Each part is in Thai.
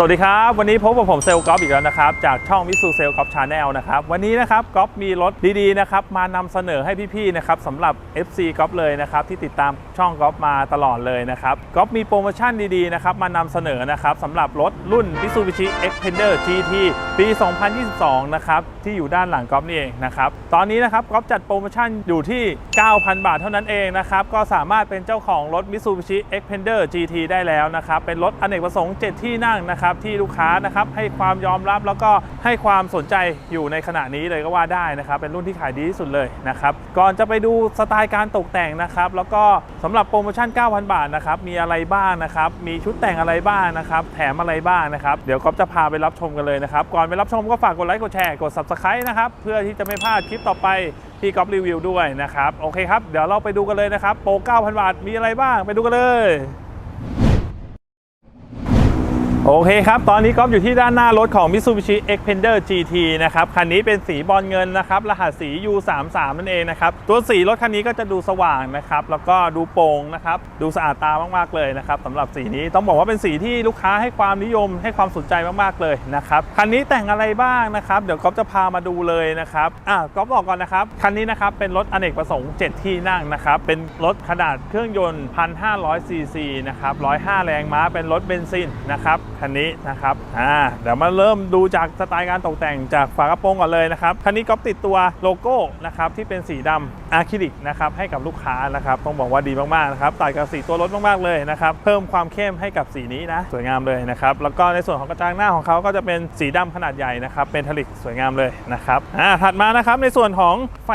สวัสดีครับ วันนี้พบกับผมเซลล์กอล์ฟอีกแล้วนะครับ จากช่องมิสูเซลล์กอล์ฟชาแนลนะครับ วันนี้นะครับกอล์ฟมีรถดีๆนะครับมานำเสนอให้พี่ๆนะครับสำหรับ FC กอล์ฟเลยนะครับที่ติดตามช่องกอล์ฟมาตลอดเลยนะครับกอล์ฟมีโปรโมชั่นดีๆนะครับมานำเสนอนะครับสำหรับรถรุ่น Mitsubishi Xpander GT ปี 2022 นะครับที่อยู่ด้านหลังกอล์ฟนี่เองนะครับตอนนี้นะครับกอล์ฟจัดโปรโมชั่นอยู่ที่ 9,000 บาทเท่านั้นเองนะครับก็สามารถเป็นเจ้าของรถ Mitsubishi Xpander GT ได้แล้วนะครับเป็นรถอเนกประสงค์ 7 ที่นั่งนะครับที่ลูกค้านะครับให้ความยอมรับแล้วก็ให้ความสนใจอยู่ในขณะนี้เลยก็ว่าได้นะครับเป็นรุ่นที่ขายดีที่สุดเลยนะครับก่อนจะไปดูสไตล์การตกแต่งนะครับแล้วก็สำหรับโปรโมชั่น 9,000 บาทนะครับมีอะไรบ้างนะครับมีชุดแต่งอะไรบ้างนะครับแถมอะไรบ้างนะครับเดี๋ยวก๊อฟจะพาไปรับชมกันเลยนะครับก่อนไปรับชมก็ฝากกดไลค์กดแชร์กด subscribe นะครับเพื่อที่จะไม่พลาดคลิปต่อไปที่ก๊อฟรีวิวด้วยนะครับโอเคครับเดี๋ยวเราไปดูกันเลยนะครับโปร 9,000 บาทมีอะไรบ้างไปดูกันเลย โอเคครับ ตอนนี้ก๊อฟอยู่ที่ด้านหน้ารถของ Mitsubishi Xpander GT นะครับ คันนี้เป็นสีบอลเงินนะครับ รหัสสี U33 นั่นเองนะครับ ตัวสีรถคันนี้ก็จะดูสว่างนะครับ แล้วก็ดูโปร่งนะครับ ดูสะอาดตามากๆเลยนะครับสำหรับสีนี้ต้องบอกว่าเป็นสีที่ลูกค้าให้ความนิยมให้ความสนใจมากๆเลยนะครับ คันนี้แต่งอะไรบ้างนะครับ เดี๋ยวก๊อฟจะพามาดูเลยนะครับอะก๊อฟบอกก่อนนะครับ คันนี้นะครับเป็นรถอเนกประสงค์ 7 ที่นั่งนะครับ เป็นรถขนาดเครื่องยนต์ 1,500ซีซีนะครับ 105 แรงม้า เป็นรถเบนซินนะครับคันนี้นะครับอ่าเดี๋ยวมาเริ่มดูจากสไตล์การตกแต่งจากฝากระโปรงก่อนเลยนะครับคันนี้ก็ติดตัวโลโก้นะครับที่เป็นสีดำ อะคริลิกนะครับให้กับลูกค้านะครับต้องบอกว่าดีมากๆนะครับตัดกับสีตัวรถมากๆเลยนะครับเพิ่มความเข้มให้กับสีนี้นะสวยงามเลยนะครับแล้วก็ในส่วนของกระจังหน้าของเขาก็จะเป็นสีดำขนาดใหญ่นะครับเป็นทลิกสวยงามเลยนะครับอ่าถัดมานะครับในส่วนของไฟ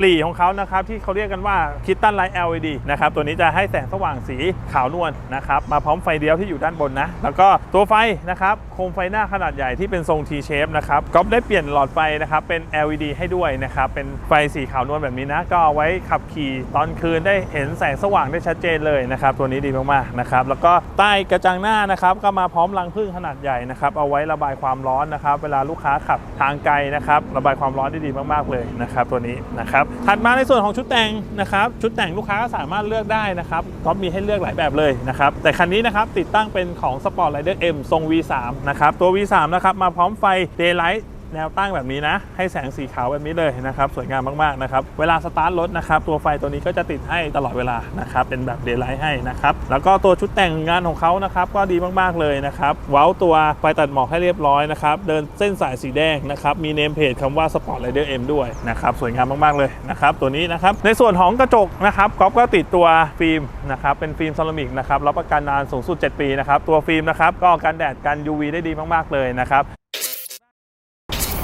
หลีของเขานะครับที่เขาเรียกกันว่าคิตตันไลท์ LED นะครับตัวนี้จะให้แสงสว่างสีขาวนวลนะครับมาพร้อมไฟเดียวที่อยู่ด้านบนนะแล้วก็ตัวไฟนะครับโคมไฟหน้าขนาดใหญ่ที่เป็นทรง T shape นะครับก็ได้เปลี่ยนหลอดไฟนะครับเป็น LED ให้ด้วยนะครับเป็นไฟสีขาวนวลแบบนี้นะก็เอาไว้ขับขี่ตอนคืนได้เห็นแสงสว่างได้ชัดเจนเลยนะครับ ตัวนี้ดีมากๆนะครับแล้วก็ใต้กระจังหน้านะครับก็มาพร้อมรังผึ้งขนาดใหญ่นะครับเอาไว้ระบายความร้อนนะครับ เวลาลูกค้าขับทางไกลนะครับ ระบายความร้อนได้ดีมากๆเลยนะครับ ตัวนี้นะครับถัดมาในส่วนของชุดแต่งนะครับชุดแต่งลูกค้าก็สามารถเลือกได้นะครับก็มีให้เลือกหลายแบบเลยนะครับแต่คันนี้นะครับติดตั้งเป็นของ Sport Rider M ทรง V3 นะครับตัว V3 นะครับมาพร้อมไฟ Daylight แนวตั้งแบบนี้นะ ให้แสงสีขาวแบบนี้เลยนะครับสวยงามมากๆนะครับเวลาสตาร์ทรถนะครับตัวไฟตัวนี้ก็จะติดให้ตลอดเวลานะครับเป็นแบบเดย์ไลท์ให้นะครับแล้วก็ตัวชุดแต่งงานของเขานะครับก็ดีมากๆเลยนะครับเว้าตัวไฟตัดหมอกให้เรียบร้อยนะครับเดินเส้นสายสีแดงนะครับมีเนมเพจคำว่า Sport Rider M ด้วยนะครับสวยงามมากๆเลยนะครับตัวนี้นะครับในส่วนของกระจกนะครับก๊อฟก็ติดตัวฟิล์มนะครับเป็นฟิล์มเซรามิกนะครับรับประกันนานสูงสุด 7 ปีนะครับตัวฟิล์มนะครับก็กันแดดกัน UV ได้ดีมากๆเลยนะครับ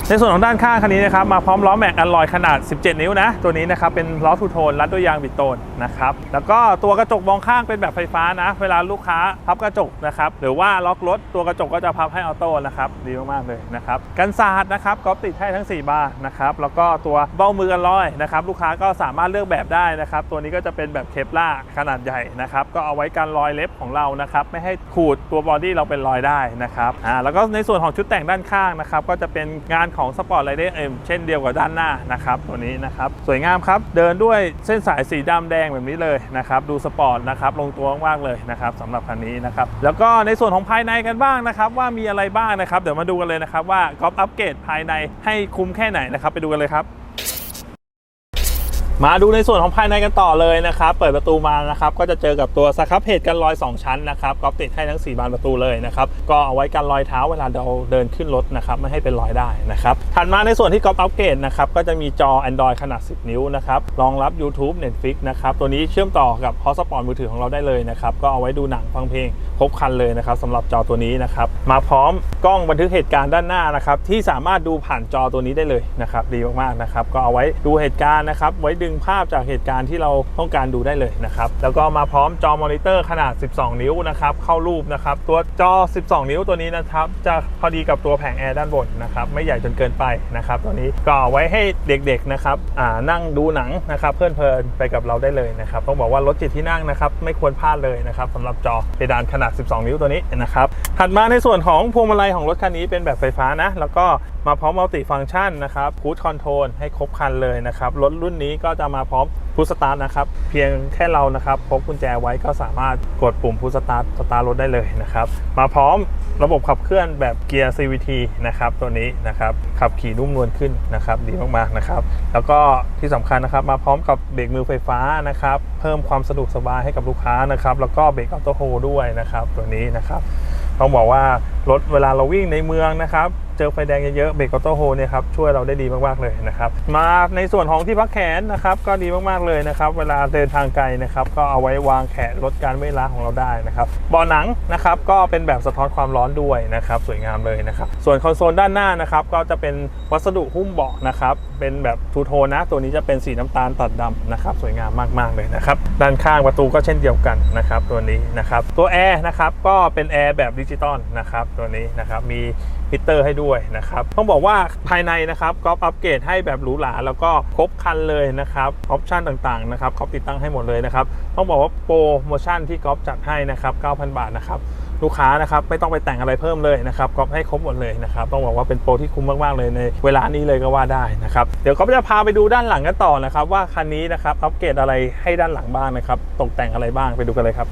ในส่วนของด้านข้างคันนี้นะครับมาพร้อมล้อแม็กอลลอยขนาด 17 นิ้วนะ ตัวนี้นะครับเป็นล้อทูโทนรัดด้วยยางบิดโตนนะครับแล้วก็ตัวกระจกมองข้างเป็นแบบไฟฟ้านะ เวลาลูกค้าพับกระจกนะครับหรือว่าล็อกรถตัวกระจกก็จะพับให้ออโต้นะครับดีมากๆเลยนะครับกันสาดนะครับก็ติดให้ทั้ง 4 บาร์นะครับแล้วก็ตัวเบ้ามือกันลอยนะครับลูกค้าก็สามารถเลือกแบบได้นะครับตัวนี้ก็จะเป็นแบบเคปล่าขนาดใหญ่นะครับก็เอาไว้กันรอยเล็บของเรานะครับไม่ให้ขูดตัวบอดี้เราเป็นรอยได้นะครับอ่าแล้วก็ในส่วนของชุดแต่งด้านข้างนะครับก็จะเป็นงานของ Sport Rider M เช่นเดียวกับด้านหน้านะครับตัวนี้นะครับสวยงามครับ เดินด้วยเส้นสายสีดำแดงแบบนี้เลยนะครับดูสปอร์ตนะครับลงตัวมากๆเลยนะครับสำหรับคันนี้นะครับแล้วก็ในส่วนของภายในกันบ้างนะครับว่ามีอะไรบ้างนะครับ เดี๋ยวมาดูกันเลยนะครับว่ากอล์ฟอัปเกรดภายในให้คุ้มแค่ไหนนะครับไปดูกันเลยครับ มาดูในส่วนของภายในกันต่อเลยนะครับ เปิดประตูมานะครับ ก็จะเจอกับตัวสครับเพจกันรอย 2 ชั้นนะครับก็ติดให้ทั้ง 4 บานประตูเลยนะครับ ก็เอาไว้กันรอยเท้าเวลาเราเดินขึ้นรถนะครับ ไม่ให้เป็นรอยได้นะครับ ถัดมาในส่วนที่ก๊อฟอัปเกรดนะครับ ก็จะมีจอ Android ขนาด 10 นิ้วนะครับ รองรับ YouTube Netflix นะครับ ตัวนี้เชื่อมต่อกับฮอสปอร์มือถือของเราได้เลยนะครับ ก็เอาไว้ดูหนังฟังเพลงครบครันเลยนะครับสำหรับจอตัวนี้นะครับ มาพร้อมกล้องบันทึกเหตุการณ์ด้านหน้านะครับ ที่สามารถดูผ่านจอตัวนี้ได้เลยนะครับ ดีมากๆนะครับ ก็เอาไว้ดูเหตุการณ์นะครับ ไว้ดึงภาพจากเหตุการณ์ที่เราต้องการดูได้เลยนะครับ แล้วก็มาพร้อมจอมอนิเตอร์ขนาด 12 นิ้วนะครับเข้ารูปนะครับ ตัวจอ 12 นิ้วตัวนี้นะครับจะพอดีกับตัวแผงแอร์ด้านบนนะครับไม่ใหญ่จนเกินไปนะครับตัวนี้ก็เอไว้ให้เด็กๆนะครับอ่านั่งดูหนังนะครับเพลินเพลินๆไปกับเราได้เลยนะครับต้องบอกว่ารถจิตที่นั่งนะครับไม่ควรพลาดเลยนะครับสำหรับจอเพดานขนาด 12 นิ้วตัวนี้นะครับถัดมาในส่วนของพวงมาลัยของรถคันนี้เป็นแบบไฟฟ้านะแล้วก็มาพร้อมมัลติฟังก์ชันนะครับคูดคอนโทรลให้ครบครันเลยนะครับรถรุ่นนี้ก็จะจะมาพร้อมพุชสตาร์ทนะครับ เพียงแค่เรานะครับพกกุญแจไว้ก็สามารถกดปุ่มพุชสตาร์ทสตาร์ทรถได้เลยนะครับ มาพร้อมระบบขับเคลื่อนแบบเกียร์ CVT นะครับตัวนี้นะครับขับขี่นุ่มนวลขึ้นนะครับดีมากๆนะครับ แล้วก็ที่สำคัญนะครับมาพร้อมกับเบรกมือไฟฟ้านะครับเพิ่มความสะดวกสบายให้กับลูกค้านะครับแล้วก็เบรกออโต้โฮด้วยนะครับตัวนี้นะครับต้องบอกว่ารถเวลาเราวิ่งในเมืองนะครับเจอไฟแดงเยอะๆเบรกออโต้โฮเนี่ยครับช่วยเราได้ดีมากๆเลยนะครับมาในส่วนของที่พักแขนนะครับก็ดีมากๆเลยนะครับเวลาเดินทางไกลนะครับก็เอาไว้วางแขนลดการเมื่อยล้าของเราได้นะครับเบาะหนังนะครับก็เป็นแบบสะท้อนความร้อนด้วยนะครับสวยงามเลยนะครับส่วนคอนโซลด้านหน้านะครับก็จะเป็นวัสดุหุ้มเบาะนะครับเป็นแบบทูโทนนะตัวนี้จะเป็นสีน้ำตาลตัดดำนะครับสวยงามมากๆเลยนะครับด้านข้างประตูก็เช่นเดียวกันนะครับตัวนี้นะครับตัวแอร์นะครับก็เป็นแอร์แบบดิจิตอลนะครับตัวนี้นะครับมีฮิตเตอร์ให้ด้วยนะครับต้องบอกว่าภายในนะครับก็อัปเกรดให้แบบหรูหราแล้วก็ครบครันเลยนะครับออปชันต่างๆนะครับเขาติดตั้งให้หมดเลยนะครับต้องบอกว่าโปรโมชั่นที่ก๊อฟจัดให้นะครับ9,000 บาทนะครับลูกค้านะครับไม่ต้องไปแต่งอะไรเพิ่มเลยนะครับก๊อฟให้ครบหมดเลยนะครับต้องบอกว่าเป็นโปรที่คุ้มมากๆเลยในเวลานี้เลยก็ว่าได้นะครับเดี๋ยวก๊อฟจะพาไปดูด้านหลังกันต่อนะครับว่าคันนี้นะครับอัปเกรดอะไรให้ด้านหลังบ้างนะครับตกแต่งอะไรบ้างไปดูกันเลยครับ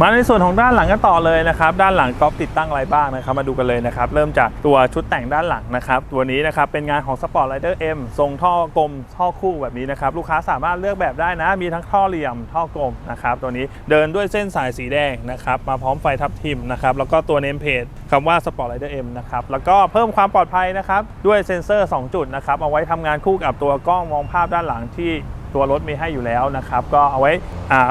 มาในส่วนของด้านหลังกันต่อเลยนะครับ ด้านหลังก๊อฟติดตั้งอะไรบ้างนะครับ มาดูกันเลยนะครับ เริ่มจากตัวชุดแต่งด้านหลังนะครับ ตัวนี้นะครับเป็นงานของ Sport Rider M ทรงท่อกลมท่อคู่แบบนี้นะครับ ลูกค้าสามารถเลือกแบบได้นะ มีทั้งท่อเหลี่ยมท่อกลมนะครับ ตัวนี้เดินด้วยเส้นสายสีแดงนะครับ มาพร้อมไฟทับทิมนะครับ แล้วก็ตัวเนมเพจคำว่า Sport Rider M นะครับ แล้วก็เพิ่มความปลอดภัยนะครับ ด้วยเซ็นเซอร์ 2 จุดนะครับ เอาไว้ทำงานคู่กับตัวกล้องมองภาพด้านหลังที่ ตัวรถมีให้อยู่แล้วนะครับก็เอาไว้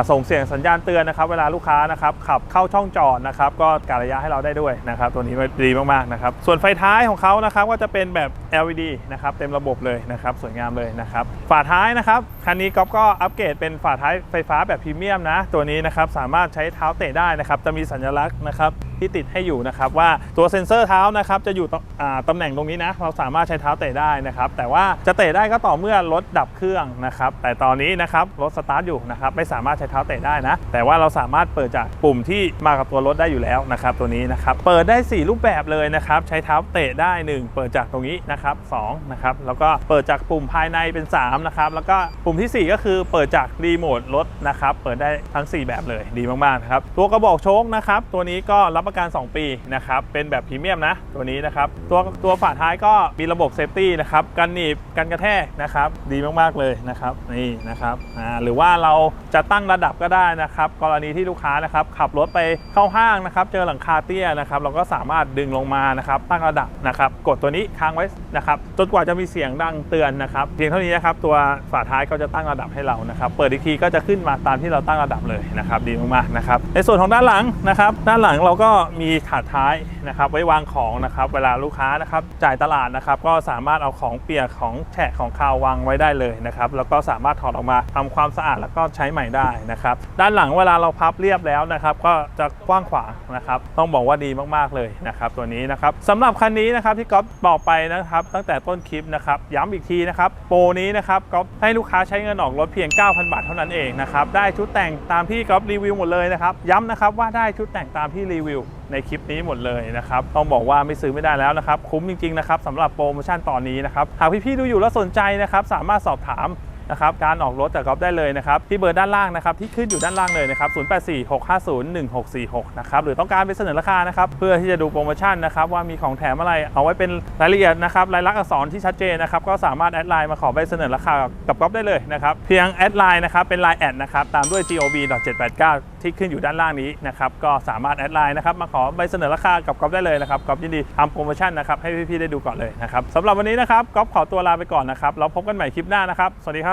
ส่งเสียงสัญญาณเตือนนะครับ เวลาลูกค้านะครับขับเข้าช่องจอดนะครับก็การระยะให้เราได้ด้วยนะครับตัวนี้ดีมากๆนะครับส่วนไฟท้ายของเขานะครับก็จะเป็นแบบ LED นะครับเต็มระบบเลยนะครับสวยงามเลยนะครับฝาท้ายนะครับคันนี้ก๊อฟก็อัปเกรดเป็นฝาท้ายไฟฟ้าแบบพรีเมียมนะตัวนี้นะครับสามารถใช้เท้าเตะได้นะครับจะมีสัญลักษณ์นะครับที่ติดให้อยู่นะครับว่าตัวเซ็นเซอร์เท้านะครับจะอยู่ตอ่าตำแหน่งตรงนี้นะเราสามารถใช้เท้าเตะได้นะครับแต่ว่าจะเตะได้ก็ต่อเมื่อรถดับเครื่องนะครับแต่ตอนนี้นะครับรถสตาร์ทอยู่นะครับไม่สามารถใช้เท้าเตะได้นะแต่ว่าเราสามารถเปิดจากปุ่มที่มากับตัวรถได้อยู่แล้วนะครับตัวนี้นะครับเปิดได้ 4 รูปแบบเลยนะครับใช้เท้าเตะได้ 1 เปิดจากตรงนี้นะครับ2นะครับแล้วก็เปิดจากปุ่มภายในเป็น3นะครับแล้วก็ปุ่มทีสี่4 ก็คือเปิดจากรีโมทรถนะครับเปิดได้ทั้ง 4 แบบเลยดีมากๆนะครับตัวกระบอกโชคนะครับตัวนี้ก็รับประกัน 2 ปีนะครับ เป็นแบบพรีเมียมนะตัวนี้นะครับ ตัวตัวฝาท้ายก็มีระบบเซฟตี้นะครับกันหนีบกันกระแทกนะครับ ดีมากๆเลยนะครับนี่นะครับอ่าหรือว่าเราจะตั้งระดับก็ได้นะครับ กรณีที่ลูกค้านะครับขับรถไปเข้าห้างนะครับ เจอหลังคาเตี้ยนะครับ เราก็สามารถดึงลงมานะครับ ตั้งระดับนะครับ กดตัวนี้ค้างไว้นะครับจนกว่าจะมีเสียงดังเตือนนะครับเพียงเท่านี้นะครับตัวฝาท้ายก็จะตั้งระดับให้เรานะครับ เปิดอีกทีก็จะขึ้นมาตามที่เราตั้งระดับเลยนะครับ ดีมากๆนะครับ ในส่วนของด้านหลังนะครับ ด้านหลังเราก็มีถาดท้ายนะครับ ไว้วางของนะครับ เวลาลูกค้านะครับ จ่ายตลาดนะครับ ก็สามารถเอาของเปียกของแฉะของคาววางไว้ได้เลยนะครับ แล้วก็สามารถถอดออกมาทำความสะอาดแล้วก็ใช้ใหม่ได้นะครับ ด้านหลังเวลาเราพับเรียบแล้วนะครับ ก็จะกว้างขวางนะครับ ต้องบอกว่าดีมากๆเลยนะครับ ตัวนี้นะครับสำหรับคันนี้นะครับที่ก๊อฟบอกไปนะครับ ตั้งแต่ต้นคลิปนะครับ ย้ำอีกทีนะครับ โปรนี้นะครับก๊อฟให้ลูกค้าใช้เงินออกรถเพียง 9,000 บาทเท่านั้นเองนะครับ ได้ชุดแต่งตามที่ก๊อฟรีวิวหมดเลยนะครับ ย้ำนะครับว่าได้ชุดแต่งตามที่รีวิวในคลิปนี้หมดเลยนะครับ ต้องบอกว่าไม่ซื้อไม่ได้แล้วนะครับ คุ้มจริงๆนะครับสำหรับโปรโมชั่นตอนนี้นะครับ หากพี่ๆดูอยู่แล้วสนใจนะครับ สามารถสอบถาม นะครับการออกรถจากก๊อฟได้เลยนะครับที่เบอร์ด้านล่างนะครับที่ขึ้นอยู่ด้านล่างเลยนะครับ 0846501646 นะครับหรือต้องการไปเสนอราคานะครับเพื่อที่จะดูโปรโมชั่นนะครับว่ามีของแถมอะไรเอาไว้เป็นรายละเอียดนะครับรายลักษณ์อักษรที่ชัดเจนนะครับก็สามารถแอดไลน์มาขอใบเสนอราคากับก๊อฟได้เลยนะครับเพียงแอดไลน์นะครับเป็นไลน์แอดนะครับตามด้วย gob.789 ที่ขึ้นอยู่ด้านล่างนี้นะครับก็สามารถแอดไลน์นะครับมาขอใบเสนอราคากับก๊อฟได้เลยนะครับก๊อฟยินดีทำโปรโมชั่นนะครับให้พี่ๆได้ดูก่อนเลยนะครับสำหรับวันนี้นะครับก๊อฟขอตัวลาไปก่อนนะครับเราพบกันใหม่คลิปหน้านะครับสวัสดีครับ